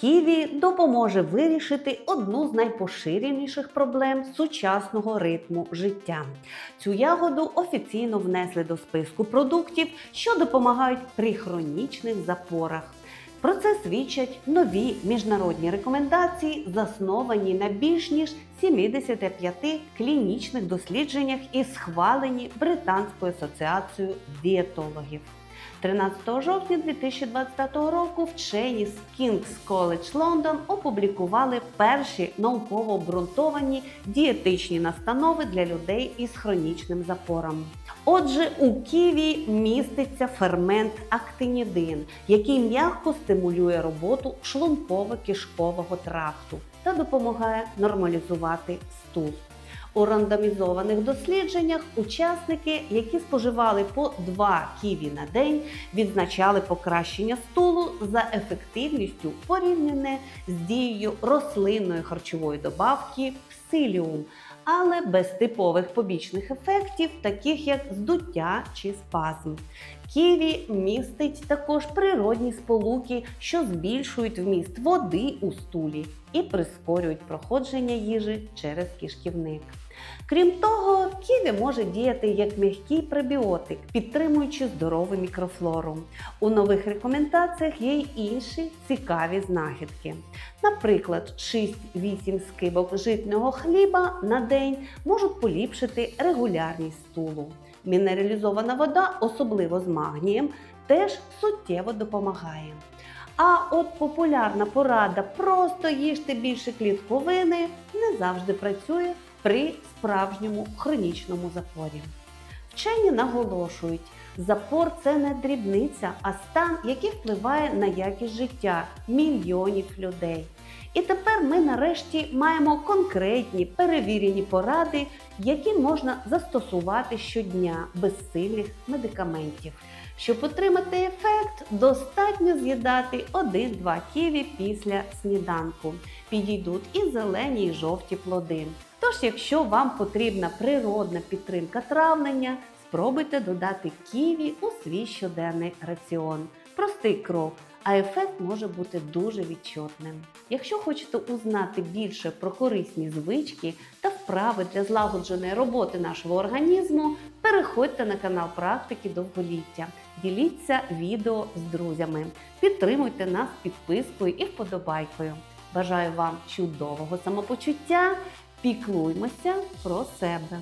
Ківі допоможе вирішити одну з найпоширеніших проблем сучасного ритму життя. Цю ягоду офіційно внесли до списку продуктів, що допомагають при хронічних запорах. Про це свідчать нові міжнародні рекомендації, засновані на більш ніж 75 клінічних дослідженнях і схвалені Британською асоціацією дієтологів. 13 жовтня 2025 року вчені з King's College London опублікували перші науково обґрунтовані дієтичні настанови для людей із хронічним запором. Отже, у ківі міститься фермент актинідин, який м'яко стимулює роботу шлунково-кишкового тракту та допомагає нормалізувати стул. У рандомізованих дослідженнях учасники, які споживали по 2 ківі на день, відзначали покращення стулу за ефективністю порівняне з дією рослинної харчової добавки псиліум, але без типових побічних ефектів, таких як здуття чи спазм. Ківі містить також природні сполуки, що збільшують вміст води у стулі і прискорюють проходження їжі через кишківник. Крім того, ківі може діяти як м'який пребіотик, підтримуючи здорову мікрофлору. У нових рекомендаціях є й інші цікаві знахідки. Наприклад, 6-8 скибок житнього хліба на день можуть поліпшити регулярність стулу. Мінералізована вода, особливо з магнієм, теж суттєво допомагає. А от популярна порада просто їжте більше клітковини не завжди працює при справжньому хронічному запорі. Вчені наголошують, запор це не дрібниця, а стан, який впливає на якість життя мільйонів людей. І тепер ми нарешті маємо конкретні перевірені поради, які можна застосувати щодня без сильних медикаментів. Щоб отримати ефект, достатньо з'їдати 1-2 ківі після сніданку. Підійдуть і зелені, і жовті плоди. Тож, якщо вам потрібна природна підтримка травлення, спробуйте додати ківі у свій щоденний раціон. Простий крок, а ефект може бути дуже відчутним. Якщо хочете узнати більше про корисні звички та вправи для злагодженої роботи нашого організму, переходьте на канал практики довголіття, діліться відео з друзями, підтримуйте нас підпискою і вподобайкою. Бажаю вам чудового самопочуття! Піклуймося про себе.